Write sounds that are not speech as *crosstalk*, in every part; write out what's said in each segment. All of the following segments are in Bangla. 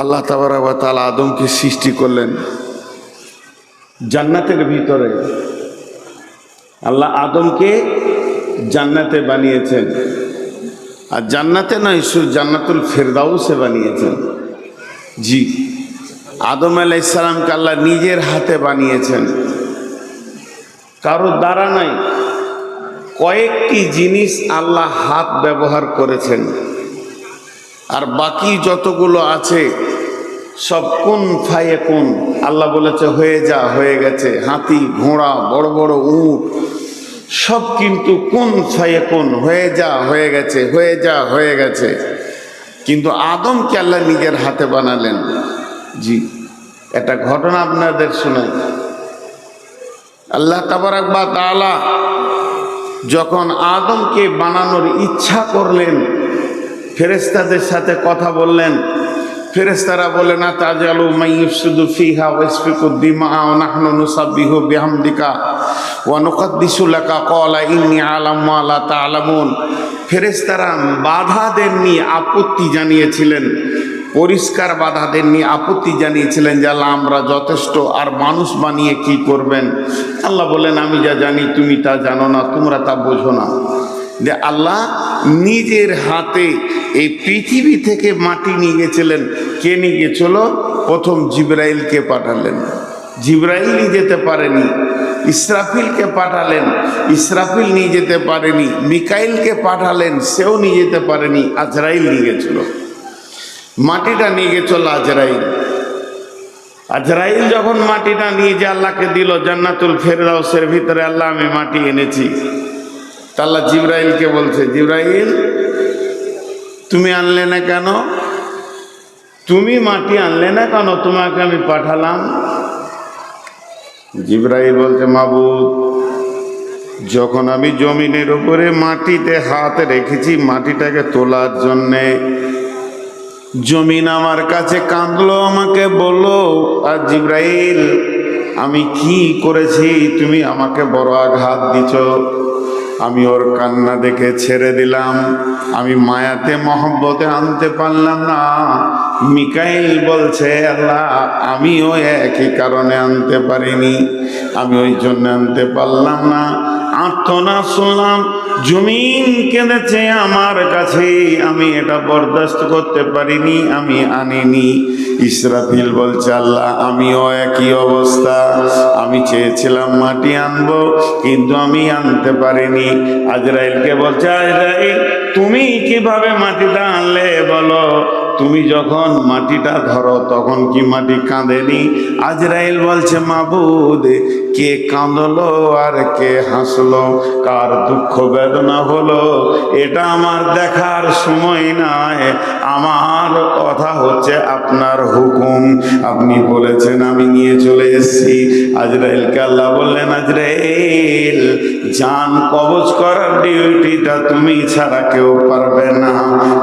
আল্লাহ তাবারাকাল আদমকে সৃষ্টি করলেন। জান্নাতের ভিতরে আল্লাহ আদমকে জান্নাতে বানিয়েছেন। আর জান্নাতে নয়, শুধু জান্নাতুল ফেরদাউসে বানিয়েছেন। জি, আদম আলাইসালামকে আল্লাহ নিজের হাতে বানিয়েছেন। কারও দ্বারা নাই কয়েকটি জিনিস আল্লাহ হাত ব্যবহার করেছেন। আর বাকি যতগুলো আছে সব কোন ফায়ে কোন? আল্লাহ বলেছে, হয়ে যা, হয়ে গেছে। হাতি, ঘোড়া, বড় বড় উট, সব কিন্তু কোন ফায়ে কোন? হয়ে যা, হয়ে গেছে, হয়ে যা, হয়ে গেছে। কিন্তু আদমকে আল্লাহ নিজের হাতে বানালেন। জি, একটা ঘটনা আপনাদের শোনাই। আল্লাহ তাবারাকবা তাআলা যখন আদমকে বানানোর ইচ্ছা করলেন ফেরেস্তাদের সাথে কথা বললেন ফেরেস্তারা বলে, না তাজালু মাইয়ুফসিদু ফিহা ওয়াসফিকু দিমা ওয়া নাহনু নুসাব্বিহু বিহামদিকা ওয়া নুকাদ্দিসু লাকা ক্বালা ইন্নী আলামু মা লা তা'লামুন। ফেরেস্তারা বাধা দেননি, আপত্তি জানিয়েছিলেন। পরিষ্কার বাধা দেননি, আপত্তি জানিয়েছিলেন যে আল্লাহ আমরা যথেষ্ট, আর মানুষ বানিয়ে কি করবেন? আল্লাহ বলেন আমি যা জানি তুমি তা জানো না, তোমরা তা বোঝো না। যে আল্লাহ নিজের হাতে এই পৃথিবী থেকে মাটি নিয়ে গেছিলেন। কে নিয়ে গেছিল? প্রথম জিব্রাইলকে পাঠালেন। জিব্রাইল নিয়ে যেতে পারেনি, ইসরাফিলকে পাঠালেন, ইসরাফিল নিয়ে যেতে পারেনি, মিকাইলকে পাঠালেন, সেও নিয়ে যেতে পারেনি, আজরাইল নিয়ে গেছিল। মাটিটা নিয়ে গেছিল আজরাইল। আজরাইল যখন মাটিটা নিয়ে যে আল্লাহকে দিল, জান্নাতুল ফেরদাউসের ভিতরে আল্লাহ আমি মাটি এনেছি। তা আল্লাহ জিব্রাইলকে বলছে, জিব্রাইল তুমি আনলে না কেন? তুমি মাটি আনলে না কেন? তোমাকে আমি পাঠালাম। জিব্রাইল বলছে, মাবুদ, যখন আমি জমিনের উপরে মাটিতে হাত রেখেছি, মাটিটাকে তোলার জন্যে জমিন আমার কাছে কাঁদলো, আমাকে বলল, আর জিব্রাইল, আমি কি করেছি? তুমি আমাকে বড় আঘাত দিছ। আমি ওর কান্না দেখে ছেড়ে দিলাম। আমি মায়াতে মহব্বতে আনতে পারলাম না। মিকাইল বলছে, আল্লাহ, আমিও একই কারণে আনতে পারিনি। আমি ওই জন্য আনতে পারলাম না। আর্থনা শুনলাম, জমিন কেঁদেছে আমার কাছে, আমি এটা বরদাস্ত করতে পারিনি, আমি আনিনি। ইসরাফিল বলছে, আল্লাহ, আমিও একই অবস্থা, আমি চেয়েছিলাম মাটি আনব, কিন্তু আমি আনতে পারিনি। আজরাইলকে বলছে, আজরাইল, তুমি কীভাবে মাটিটা আনলে বলো? তুমি যখন মাটিটা ধরো, তখন কি মাটি কাঁদেনি? আজরাইল বলছে, মাবুদ কে কাঁদলো আর কে হাসলো? কার দুঃখ বেদনা হলো? এটা আমার দেখার সময় নয় আমার কথা হচ্ছে আপনার হুকুম। আপনি বলেছেন আমি নিয়ে চলে এসেছি। আজরাইলকে আল্লাহ বললেন, আজরাইল জান কবজ করার ডিউটিটা তুমি ছাড়া কেউ পারবে না।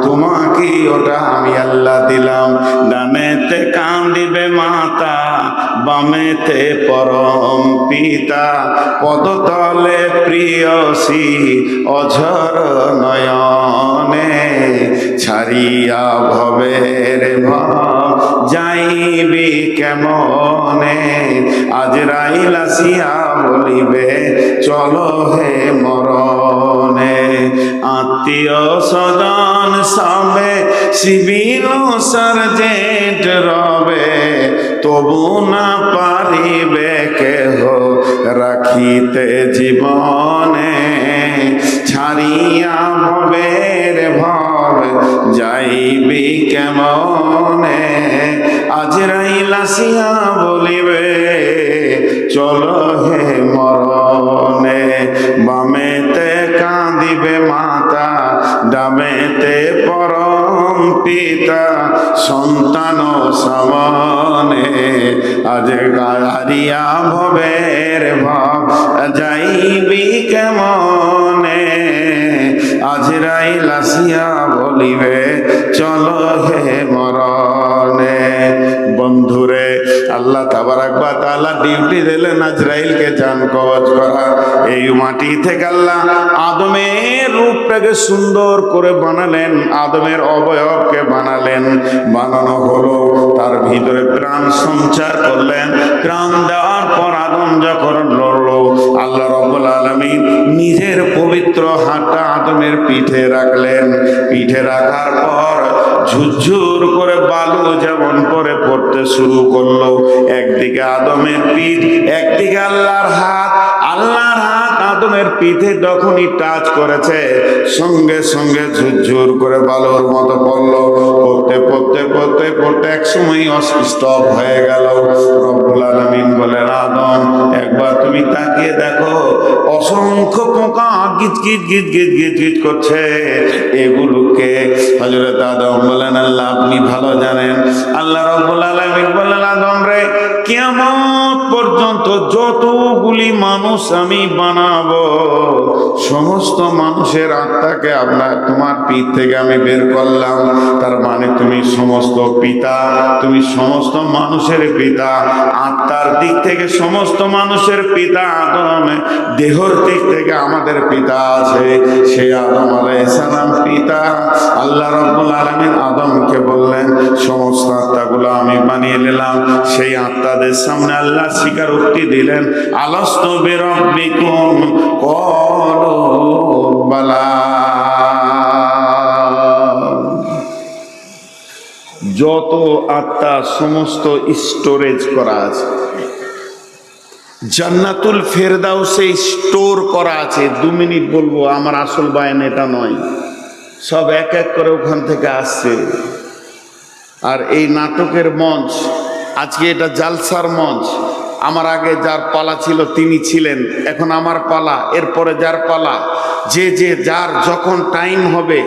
তোমাকে ওটা আমি আল্লাহ দিলাম। ডানেতে কান্দিবে মাতা বামেতে পরম পিতা পদতলে প্রিয়সী অঝর নয়নে ছাড়িয়া ভবের ভাব যাইবি কেমনে? আজ রাইলাসিয়া বলিবে, চলো হে মরণে আত্মীয় স্বজন সবে শিবির সার্জেন্ট রবে, তবু না পারিবে কেহ রাখিতে জীবনে। ছাড়িয়া ভবের ভব যাইবি কেমনে? আজ রাইলাসিয়া বলিবে, চলো হে মরণে বামেতে ডামেতে পরম পিতা, সন্তান সামনে। আজ গাড়িয়া ভবের ভাব যাইবি কেমনে? আজ রাইলাসিয়া বলিবে, চলো হে মরণে। বন্ধুরে, আল্লাহ তাবারাকবা তাআলা ডিউটি দিলেন আজরাইলকে জান কবজ করা। এই মাটি থেকে আল্লাহ আদমের রূপটাকে সুন্দর করে বানালেন, আদমের অবয়বকে বানালেন। বানানো হলো, তার ভিতরে প্রাণ সঞ্চার করলেন। প্রাণ দেওয়ার পর আদম যখন লড়লো, আল্লাহ রব্বুল আলমিন নিজের পবিত্র হাতটা আদমের পিঠে রাখলেন। পিঠে রাখার পর ঝুরঝুর করে বালু যেমন করে পড়তে শুরু করল, একদিকে আদমের পিঠ একদিকে আল্লাহর হাত আল্লাহর হাত আদমের পিঠে যখনই টাচ করেছে, সঙ্গে সঙ্গে ঝুরঝুর করে বালুর মতো পড়ল। পড়তে পড়তে পড়তে পড়তে এক সময় স্টপ হয়ে গেল। রব্বুল আলামিন বলেন আদম, একবার তুমি তাকিয়ে দেখো, অসংখ্য পোকা গিজ গিজ গিজ গিজ গিজ গিজ করছে। এগুলোকে হজরত আদম বলেন আল্লাহ আপনি ভালো জানেন। আল্লাহ রব্বুল আলামিন বলেন আদম রে কেমন পর্যন্ত যতগুলি মানুষ আমি বানাবো সমস্ত মানুষের আত্মাকে আপনার, তোমার পিঠ থেকে আমি বের করলাম। তার মানে তুমি সমস্ত পিতা, তুমি সমস্ত মানুষের পিতা, আত্মার দিক থেকে সমস্ত মানুষের পিতা আদমে, দেহর দিক থেকে আমাদের পিতা আছে। সে আদম আলাইসালাম পিতা। আল্লাহ রব্বুল আলমিন আদমকে বললেন, সমস্ত আত্মাগুলো আমি বানিয়ে নিলাম। সেই আত্মাদের সামনে আল্লাহ স্বীকার উক্তি দিলেন, আলস্ত বেরব্বিকুম। যত আত্মা সমস্ত স্টোরেজ করা আছে, জান্নাতুল ফেরদাও ফেরদাউসে স্টোর করা আছে, দু মিনিট বলব, আমার আসল বায়ান এটা নয়। সব এক এক করে ওখান থেকে আসছে। আর এই নাটকের মঞ্চ, আজকে এটা জালসার মঞ্চ আমার আগে যার পালা ছিল তিনি ছিলেন। এখন আমার পালা, এরপরে যার পালা, যে যে যার যখন টাইম হবে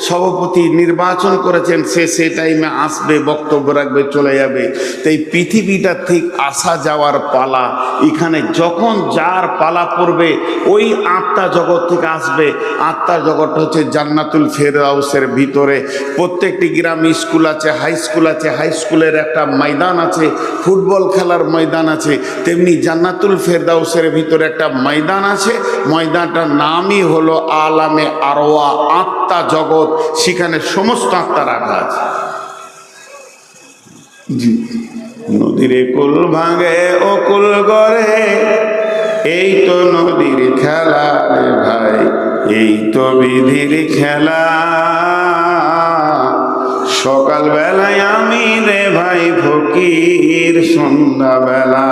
সভাপতি নির্বাচন করেছেন, সে সে টাইমে আসবে, বক্তব্য রাখবে, চলে যাবে। তাই পৃথিবীটা ঠিক আসা যাওয়ার পালা। এখানে যখন যার পালা পড়বে, ওই আত্মা জগৎ থেকে আসবে। আত্মা জগৎ হচ্ছে জান্নাতুল ফেরদাউসের ভিতরে। প্রত্যেকটি গ্রাম, স্কুল আছে হাই স্কুল আছে হাই স্কুলের একটা ময়দান আছে, ফুটবল খেলার ময়দান আছে। তেমনি জান্নাতুল ফেরদাউসের ভিতরে একটা ময়দান আছে। ময়দানটার নামই হলো আলামে আরোয়া আত্মা জগৎ। সেখানে সমস্ত আত্মা রাখা আছে। জি। নদীর কুল ভাঙে ও কুল গড়ে এই তো নদীর খেলা রে ভাই এই তো বিধির খেলা। সকাল বেলায় আমি রে ভাই ফকির সন্ধ্যা বেলা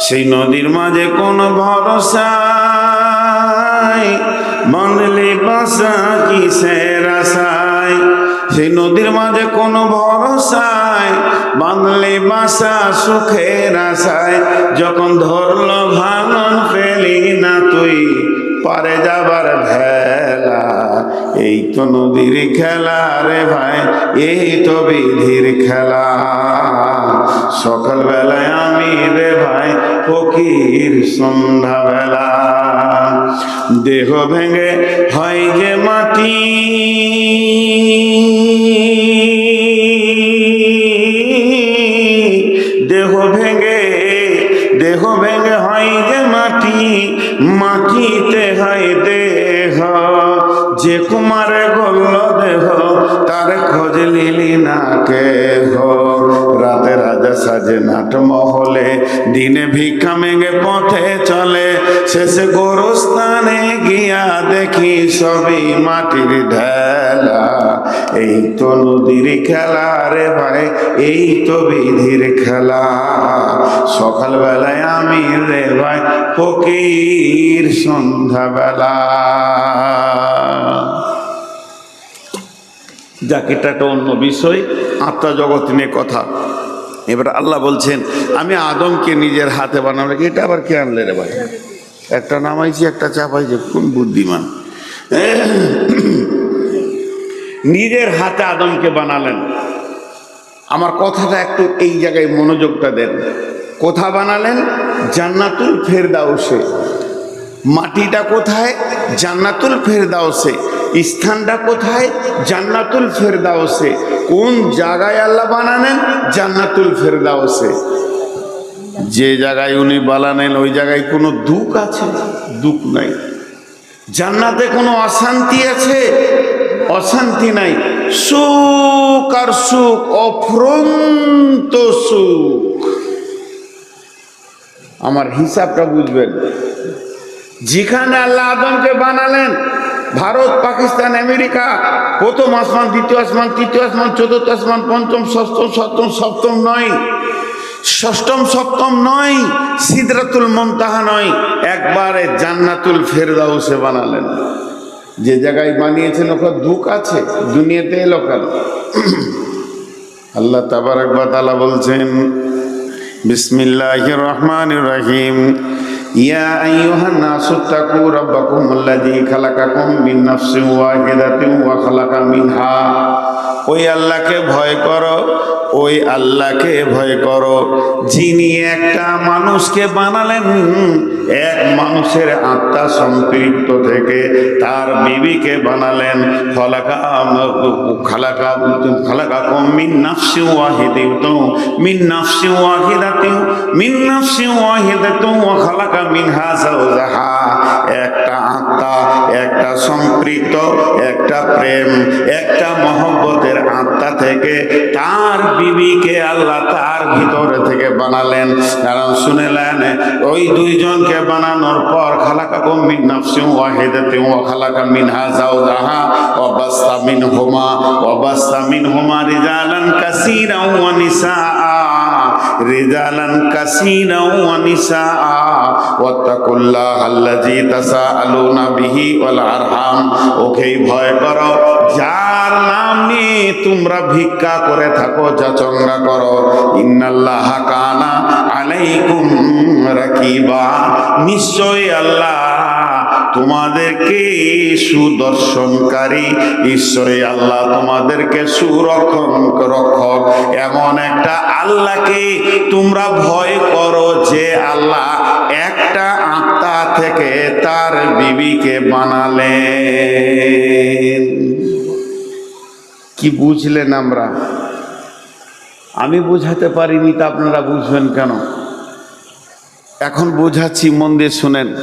সেই নদীর মাঝে কোন ভরসা বাঁধলে বাসা কিসের আশায় সেই নদীর মাঝে কোনো ভরসায় বাঁধলে বাসা সুখের আশায় যখন ধরলো ভাঙন পেলি না তুই, পারে যাবার ভেলা। এই তো নদীর খেলা রে ভাই, এই তো বিধির খেলা। সকাল বেলায় আমি রে ভাই, ফকির সন্ধ্যা বেলা দেহ ভেঙে হয় যে মাটি। দেহ ভেঙে দেহ ভেঙে হয় যে মাটি, মাটিতে হয় দেহ। যে কুমারে গল্ল দেহ, তার খোঁজ লিলি না কে রাতে রাজা সাজে নাট মহলে, দিনে ভিক্ষা মেঘে পথে চলে, শেষে দেখি সবই মাটির ঢেলা। এই তো নদীর খেলা রে ভাই, এই তো বিধির খেলা। সকালবেলায় আমি রে ভাই, ফকির সন্ধ্যাবেলা। যাক, এটা একটা অন্য বিষয়, আত্মা জগৎ নিয়ে কথা। এবার আল্লাহ বলছেন, আমি আদমকে নিজের হাতে বানাবো। এটা আবার কে আনলে রে ভাই? একটা নামাইছি, একটা চাপাইছি, কোন বুদ্ধিমান? *coughs* নিজের হাতে আদমকে বানালেন। আমার কথাটা একটু এই জায়গায় মনোযোগটা দেন। কোথা বানালেন? জান্নাতুল ফেরদাউসে। মাটিটা কোথায়? জান্নাতুল ফেরদাউসে। স্থানটা কোথায়? জান্নাতুল ফেরদাউসে। কোন জায়গায় আল্লাহ বানালেন? জান্নাতুল ফেরদাউসে। যে জায়গায় উনি বানানেন ওই জায়গায় কোনো দুঃখ আছে? দুঃখ নাই। জান্নাতে কোনো অশান্তি আছে? অশান্তি নাই। সুখ আর সুখ, অফ্রন্ত সুখ। আমার হিসাবটা বুঝবেন। যেখানে আল্লাহ আদমকে বানালেন, ভারত, পাকিস্তান, আমেরিকা, প্রথম আসমান, দ্বিতীয় আসমান, তৃতীয় আসমান, চতুর্থ আসমান, পঞ্চম ষষ্ঠম সপ্তম সপ্তম নয়। ষষ্ঠম, সপ্তম নয়, সিদরাতুল মমতাহা নয়। একবারে জান্নাতুল ফেরদাউসে বানালেন। যে জায়গায় বানিয়েছেন, ওখানে দুঃখ আছে দুনিয়াতে এলো কেন? আল্লাহ তাবারাক ওয়া তাআলা বলছেন, বিসমিল্লাহির রহমানির রহিম। ইয়া আইয়ুহান নাসু তাকু রাব্বাকুম আল্লাযী খালাকাকুম মিন নাফসিন ওয়াহিদাতিন ওয়া খালাকা মিনহা। ওই আল্লাহকে ভয় করো, ওই আল্লাহকে ভয় করো। যিনি একটা মানুষকে বানালেন, এক মানুষের আত্মা সম্পৃক্ত থেকে তার বিবিকে বানালেন। ফলাকা খালাকা খালাকা মিন নাফসি ওয়াহিদাতু মিন নাফসি ওয়াহিদাতু, মিন নাফসি ওয়াহিদাতু ওয়া খালাকা মিনহা যাওজাহা। একটা আত্মা, একটা সম্পৃক্ত, একটা প্রেম, একটা মহব্বতের আত্মা থেকে তার বিবিকে আল্লাহ তার ভিতরে থেকে বানালেন। কারণ শুনেলেন, ওই দুইজনকে বানানোর পর খালাকা মিন নাফসি ওয়াহিদাতিন ওয়া খালাকা মিনহা যাওজাহা ওয়া বাসতা মিনহুমা, ওয়া বাসতা মিনহুমা রিজালান কাসীরান ওয়া নিসাআ। রিজালান কাসীরান ওয়া নিসাআ ওয়াত্তাকুল্লাহ আল্লাযী তাসাআলুনা বিহি ওয়াল আরহাম। ওকেই ভয় করো, যার নামে তোমরা ভিক্ষা করে থাকো, যা যাচঙ্গা করো। ইন্নাল্লাহ কানা আলাইকুম রাকিবা। নিশ্চয় আল্লাহ তোমাদেরকে সুদর্শনকারী। ঈশ্বরী আল্লাহ তোমাদেরকে সুরক্ষণ রক্ষক। এমন একটা আল্লাহকে তোমরা ভয় করো যে আল্লাহ একটা আত্মা থেকে তার বিবিকে বানালেন। কি বুঝলেন আমরা? আমি বোঝাতে পারিনি তা আপনারা বুঝবেন কেন? এখন বোঝাচ্ছি, মন দিয়ে শুনেন।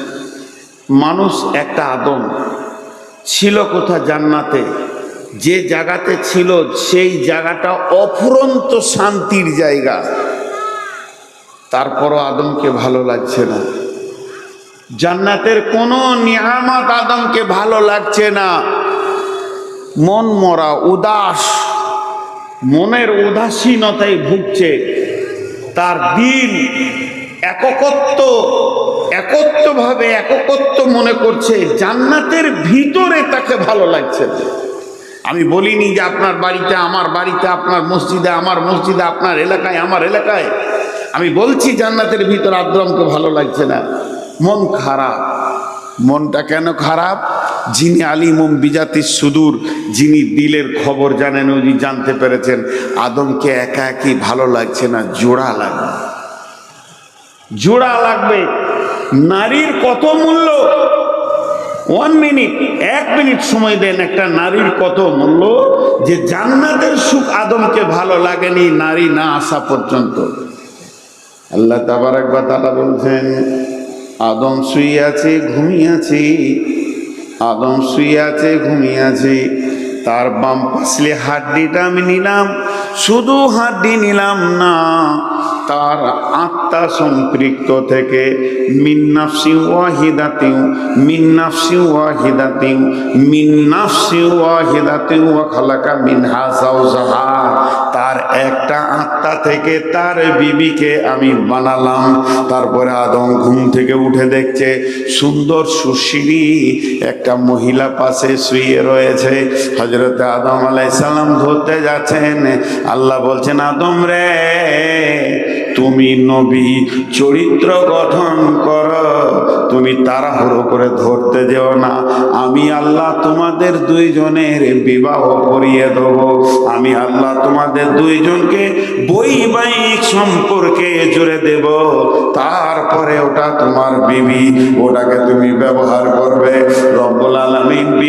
মানুষ একটা আদম। ছিল কোথা জান্নাতে? যে জায়গাতে ছিল, সেই জায়গাটা অফুরন্ত শান্তির জায়গা। তারপরও আদমকে ভালো লাগছে না। জান্নাতের কোনো নিয়ামত আদমকে ভালো লাগছে না। মন মরা, উদাস। মনের উদাসীনতায় ভুগছে। তার দিন এককত্ব, একত্বভাবে এককত্ব মনে করছে, জান্নাতের ভিতরে তাকে ভালো লাগছে আমি বলিনি যে আপনার বাড়িতে, আমার বাড়িতে, আপনার মসজিদে, আমার মসজিদে, আপনার এলাকায়, আমার এলাকায়। আমি বলছি জান্নাতের ভিতর আদ্রমকে ভালো লাগছে না। মন খারাপ। মনটা কেন খারাপ? যিনি আলিমম বিজাতির সুদূর, যিনি দিলের খবর জানেন, উনি জানতে পেরেছেন, আদমকে একা একই ভালো লাগছে না, জোড়া লাগবে জোড়া লাগবে। নারীর কত মূল্য? ওয়ান মিনিট এক মিনিট সময় দেন একটা নারীর কত মূল্য? যে জান্নাতের সুখ আদমকে ভালো লাগেনি, নারী না আসা পর্যন্ত। আল্লাহ তাবারাক একবার তালা বলছেন, আদম শুয়ে আছে, ঘুমিয়ে আছে। আদম শুয়ে আছে, ঘুমিয়ে আছে। তার বাম পাশলে হাড্ডিটা আমি নিলাম। শুধু হাড্ডি নিলাম না তার আত্মা সম্পৃক্ত থেকে মিন্নাফসি ওয়াহিদাতিউ মিন্নাফসি ওয়াহিদাতিউ মিন্নাফসি ওয়াহিদাতিউ ওয়া খালাকা মিনহা যাওজাহা। তার একটা আত্মা থেকে তার বিবিকে আমি বানালাম। তারপরে আদম ঘুম থেকে উঠে দেখছে সুন্দর সুশিরি একটা মহিলা পাশে শুয়ে রয়েছে। হজরত আদম আলাইসাল্লাম ধরতে যাচ্ছেন। আল্লাহ বলছেন, আদম রে তুমি নবী, চরিত্র গঠন কর। তুমি তাড়াহুড়ো করে ধরতে যেও না। আমি আল্লাহ তোমাদের দুইজনের বিবাহ করিয়ে দেব। আমি আল্লাহ তোমাদের দুইজনকে বৈবাহিক সম্পর্কে জুড়ে দেব। তারপরে ওটা তোমার বিবি, ওটাকে তুমি ব্যবহার করবে।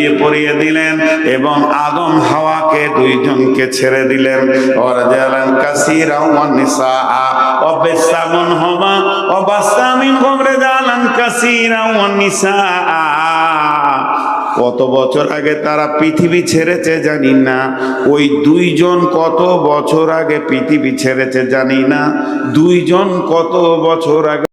বিয়ে পরিয়ে দিলেন এবং আদম হাওয়াকে দুইজনকে ছেড়ে দিলেন। ওরা জালান কাসিরা ওয়ান নিসা অবেসামন হমা অবাসামিন হোমরে জালান কত বছর আগে তারা পৃথিবী ছেড়েছে জানি না। ওই দুইজন কত বছর আগে পৃথিবী ছেড়েছে জানি না। দুইজন কত বছর আগে